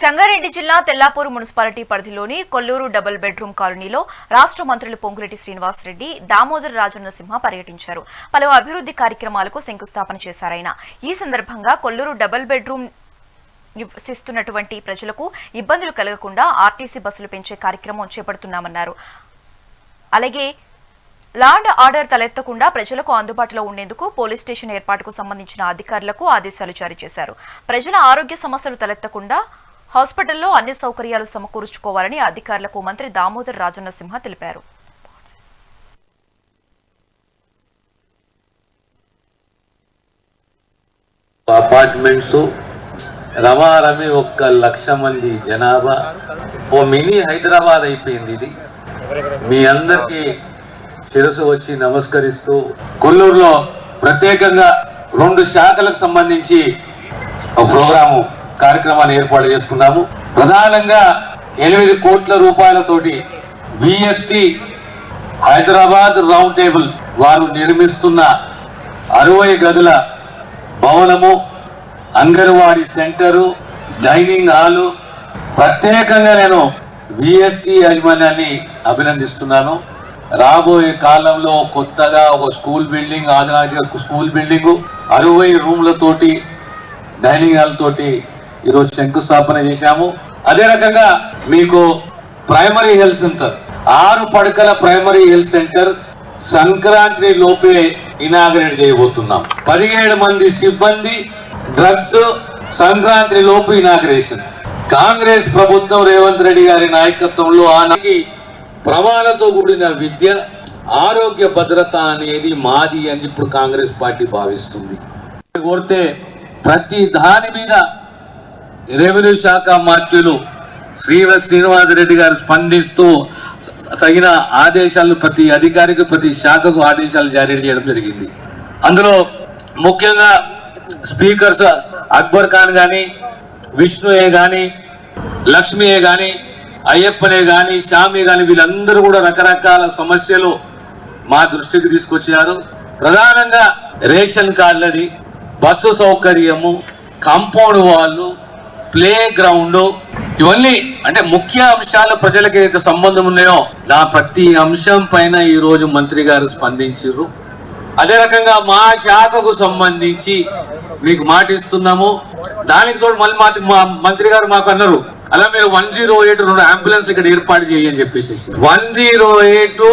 సంగారెడ్డి జిల్లా తెల్లాపూర్ మున్సిపాలిటీ పరిధిలోని Kolluru double bedroom కాలనీలో రాష్ట్ర మంత్రులు పొంగులేటి శ్రీనివాసరెడ్డి దామోదర రాజనరసింహ పర్యటించారు. పలు అభివృద్ధి కార్యక్రమాలకు శంకుస్థాపన చేశారాయన ఈ సందర్భంగా కొల్లూరు డబుల్ బెడ్రూమ్ నివసిస్తున్నటువంటి ప్రజలకు ఇబ్బందులు కలగకుండా ఆర్టీసీ బస్సులు పెంచే కార్యక్రమం చేపడుతున్నామన్నారు. అలాగే లాండ్ ఆర్డర్ తలెత్తకుండా ప్రజలకు అందుబాటులో ఉండేందుకు పోలీస్ స్టేషన్ ఏర్పాటుకు సంబంధించిన అధికారులకు ఆదేశాలు జారీ చేశారు. ప్రజల ఆరోగ్య సమస్యలు తలెత్తకుండా హాస్పిటల్లో అన్ని సౌకర్యాలు సమకూర్చుకోవాలని అధికారులకు మంత్రి దామోదర్ రాజన్నసింహ తెలిపారు. అపార్ట్మెంట్స్ రమారమి ఒక్క లక్ష మంది జనాభా ఓ మినీ హైదరాబాద్ అయిపోయింది ఇది. మీ అందరికీ శిరసు వచ్చి నమస్కరిస్తూ కొల్లూరులో ప్రత్యేకంగా రెండు శాఖలకు సంబంధించి ఒక ప్రోగ్రాము కార్యక్రమాలు ఏర్పాటు చేసుకున్నాము. ప్రధానంగా ఎనిమిది కోట్ల రూపాయలతోటి విఎస్టి హైదరాబాద్ రౌండ్ టేబుల్ వారు నిర్మిస్తున్న అరవై గదుల భవనము అంగన్వాడీ సెంటరు డైనింగ్ హాలు ప్రత్యేకంగా నేను విఎస్టి యాజమాన్యాన్ని అభినందిస్తున్నాను. రాబోయే కాలంలో కొత్తగా ఒక స్కూల్ బిల్డింగ్ ఆధునిక స్కూల్ బిల్డింగు అరవై రూమ్లతోటి డైనింగ్ హాల్ తోటి ఈరోజు శంకుస్థాపన చేశాము. అదే రకంగా మీకు ప్రైమరీ హెల్త్ సెంటర్ ఆరు పడకల ప్రైమరీ హెల్త్ సెంటర్ సంక్రాంతి లోపే ఇనాగరేట్ చేయబోతున్నాం. పదిహేడు మంది సిబ్బంది డ్రగ్స్ సంక్రాంతి లోపు ఇనాగరేషన్ కాంగ్రెస్ ప్రభుత్వం రేవంత్ రెడ్డి గారి నాయకత్వంలో ఆనాటి ప్రమాణతో కూడిన విద్య ఆరోగ్య భద్రత అనేది మాది అని ఇప్పుడు కాంగ్రెస్ పార్టీ భావిస్తుంది. కోరితే ప్రతి దాని మీద రెవెన్యూ శాఖ మంత్రులు శ్రీ శ్రీనివాసరెడ్డి గారు స్పందిస్తూ తగిన ఆదేశాలు ప్రతి అధికారికి ప్రతి శాఖకు ఆదేశాలు జారీ చేయడం జరిగింది. అందులో ముఖ్యంగా స్పీకర్స్ అక్బర్ ఖాన్ కానీ విష్ణుయే కానీ లక్ష్మీయే కానీ అయ్యప్పనే కానీ శ్యామి కానీ వీళ్ళందరూ కూడా రకరకాల సమస్యలు మా దృష్టికి తీసుకొచ్చారు. ప్రధానంగా రేషన్ కార్డులది బస్సు సౌకర్యము కాంపౌండ్ వాళ్ళు ప్లే గ్రౌండ్ ఇవన్నీ అంటే ముఖ్య అంశాలు ప్రజలకు ఏదైతే సంబంధం ఉన్నాయో దా ప్రతి అంశం పైన ఈ రోజు మంత్రి గారు స్పందించారు. అదే రకంగా మా శాఖకు సంబంధించి మీకు మాటిస్తున్నాము దానికి తోడు మళ్ళీ మా మంత్రి గారు మాకు అన్నారు. అలా మీరు వన్ జీరో ఎయిట్ రెండు అంబులెన్స్ ఇక్కడ ఏర్పాటు చేయని చెప్పేసి. వన్ జీరో ఎయిట్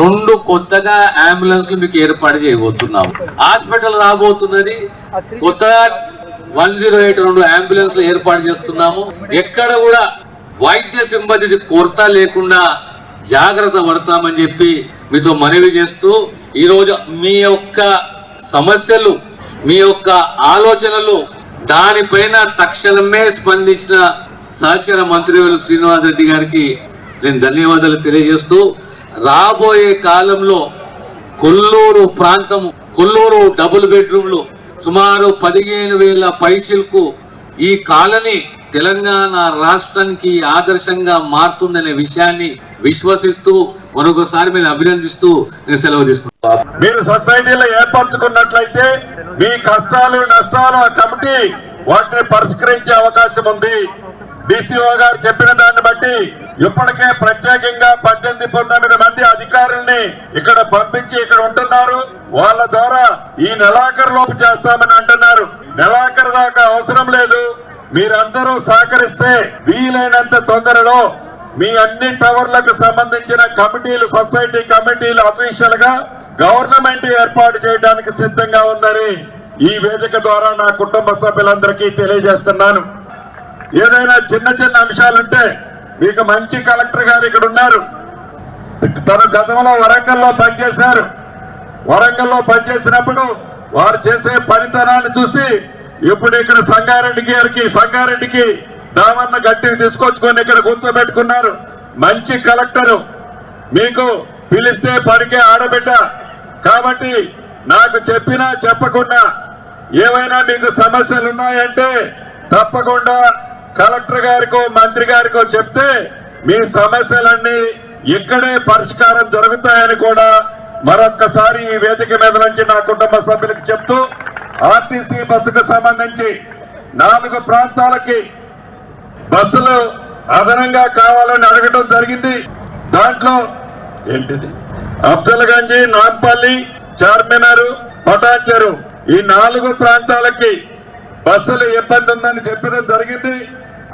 రెండు కొత్తగా అంబులెన్స్లు మీకు ఏర్పాటు చేయబోతున్నాము. హాస్పిటల్ రాబోతున్నది. కొత్తగా వన్ జీరో ఎయిట్ రెండు అంబులెన్స్లు ఏర్పాటు చేస్తున్నాము. ఎక్కడ కూడా వైద్య సిబ్బంది కొరత లేకుండా జాగ్రత్త పడతామని చెప్పి మీతో మనవి చేస్తూ ఈరోజు మీ యొక్క సమస్యలు మీ యొక్క ఆలోచనలు దానిపైన తక్షణమే స్పందించిన సహచర మంత్రివర్యులు శ్రీనివాస్ రెడ్డి గారికి నేను ధన్యవాదాలు తెలియజేస్తూ రాబోయే కాలంలో కొల్లూరు ప్రాంతం కొల్లూరు డబుల్ బెడ్రూమ్లు సుమారు పదిహేను వేల పైచిలకు ఈ కాలనీ తెలంగాణ రాష్ట్రానికి ఆదర్శంగా మారుతుందనే విషయాన్ని విశ్వసిస్తూ మరొకసారి మీరు అభినందిస్తూ నేను సెలవు తీసుకుంటాను మీరు సొసైటీలో ఏర్పరచుకున్నట్లయితే మీ కష్టాలు నష్టాలు ఆ కమిటీ వాటిని పరిష్కరించే అవకాశం ఉంది. డిసిఓ గారు చెప్పిన దాన్ని బట్టి ఇప్పటికే ప్రత్యేకంగా పద్దెనిమిది పంతొమ్మిది మంది అధికారుల్ని ఇక్కడ పంపించి ఇక్కడ ఉంటున్నారు. వాళ్ళ ద్వారా ఈ నెలాఖరు లోపు చేస్తామని అంటున్నారు. నెలాఖరు దాకా అవసరం లేదు. మీరందరూ సహకరిస్తే వీలైనంత తొందరలో మీ అన్ని టవర్లకు సంబంధించిన కమిటీలు సొసైటీ కమిటీలు అఫీషియల్గా గవర్నమెంట్ ఏర్పాటు చేయడానికి సిద్ధంగా ఉందని ఈ వేదిక ద్వారా నా కుటుంబ సభ్యులందరికీ తెలియజేస్తున్నాను. ఏదైనా చిన్న చిన్న అంశాలుంటే మీకు మంచి కలెక్టర్ గారు ఇక్కడ ఉన్నారు. తను గతంలో వరంగల్లో పనిచేశారు. వరంగల్లో పనిచేసినప్పుడు వారు చేసే పనితనాన్ని చూసి ఇప్పుడు ఇక్కడ సంగారెడ్డి గారికి సంగారెడ్డికి దామన్న గట్టిని తీసుకొచ్చుకొని ఇక్కడ కూర్చోబెట్టుకున్నారు. మంచి కలెక్టరు. మీకు పిలిస్తే పనికే ఆడబిడ్డ. కాబట్టి నాకు చెప్పినా చెప్పకుండా ఏవైనా మీకు సమస్యలు ఉన్నాయంటే తప్పకుండా కలెక్టర్ గారికో మంత్రి గారికో చెప్తే మీ సమస్యలన్నీ ఇక్కడే పరిష్కారం జరుగుతాయని కూడా మరొక్కసారి ఈ వేదిక మీద నుంచి నా కుటుంబ సభ్యులకు చెప్తూ ఆర్టీసీ బస్సుకు సంబంధించి నాలుగు ప్రాంతాలకి బస్సులు అదనంగా కావాలని అడగటం జరిగింది. దాంట్లో ఏంటిది? అఫ్జల్గంజి నాంపల్లి చార్మినారు పటాన్చెరు ఈ నాలుగు ప్రాంతాలకి బస్సులు ఇబ్బంది ఉందని చెప్పడం జరిగింది.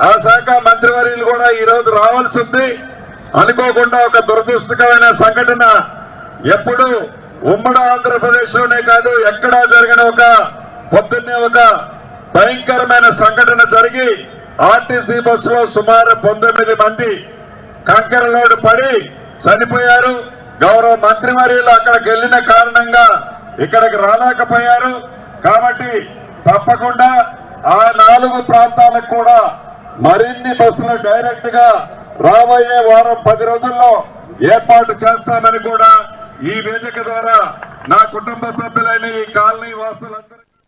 ఆ శాఖ మంత్రివర్యులు కూడా ఈరోజు రావాల్సి ఉంది అనుకోకుండా ఒక దురదృష్టకరమైన సంఘటన ఎప్పుడు ఉమ్మడి ఆంధ్రప్రదేశ్లోనే కాదు ఎక్కడా జరిగిన ఒక పొద్దున్నే ఒక భయంకరమైన సంఘటన జరిగి ఆర్టీసీ బస్సులో సుమారు పంతొమ్మిది మంది కంకర పడి చనిపోయారు. గౌరవ మంత్రి వర్యులు అక్కడికి వెళ్ళిన కారణంగా ఇక్కడికి రాలేకపోయారు. కాబట్టి తప్పకుండా ఆ నాలుగు ప్రాంతాలకు కూడా మరిన్ని బస్సులు డైరెక్ట్గా రాబోయే వారం పది రోజుల్లో ఏర్పాటు చేస్తామని కూడా ఈ వేదిక ద్వారా నా కుటుంబ సభ్యులైన ఈ కాలనీ వాసులందరూ